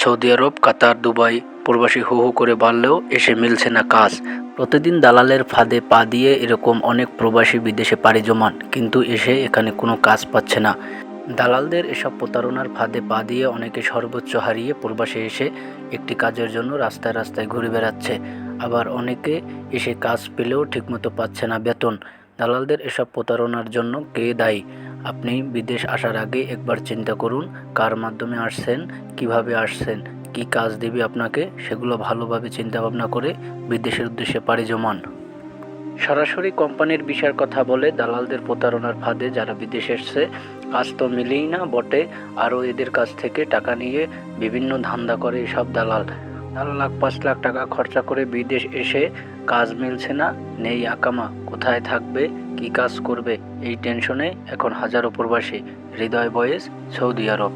Saudi আরব, কাতার, Dubai প্রবাসী হু হু করে বাড়লেও এসে মিলছে না কাজ। প্রতিদিন দালালের ফাঁদে পা দিয়ে এরকম অনেক প্রবাসী বিদেশে পাড়ি জমান, কিন্তু এসে এখানে কোনো কাজ পাচ্ছে না। দালালদের এসব প্রতারণার ফাঁদে পা দিয়ে অনেকে সর্বোচ্চ হারিয়ে প্রবাসে এসে একটি কাজের জন্য রাস্তায় রাস্তায় ঘুরে বেড়াচ্ছে। আবার অনেকে এসে কাজ পেলেও ঠিকমতো পাচ্ছে না বেতন। দালালদের এসব প্রতারণার জন্য কে দায়ী? আপনি বিদেশ আসার আগে একবার চিন্তা করুন, কার মাধ্যমে আসছেন, কীভাবে আসছেন, কি কাজ দেবে আপনাকে, সেগুলো ভালোভাবে চিন্তা ভাবনা করে বিদেশের উদ্দেশ্যে পাড়ি জমান। সরাসরি কোম্পানির বিষয়ের কথা বলে দালালদের প্রতারণার ফাঁদে যারা বিদেশে এসছে, কাজ তো মিলেই না বটে, আরও এদের কাছ থেকে টাকা নিয়ে বিভিন্ন ধান্দা করে এসব দালাল। চার লাখ, পাঁচ লাখ টাকা খরচা করে বিদেশ এসে কাজ মিলছে না। নেই আকামা, কোথায় থাকবে, কি কাজ করবে, এই টেনশনে এখন হাজারো প্রবাসী। হৃদয় বয়েস সৌদি আরব।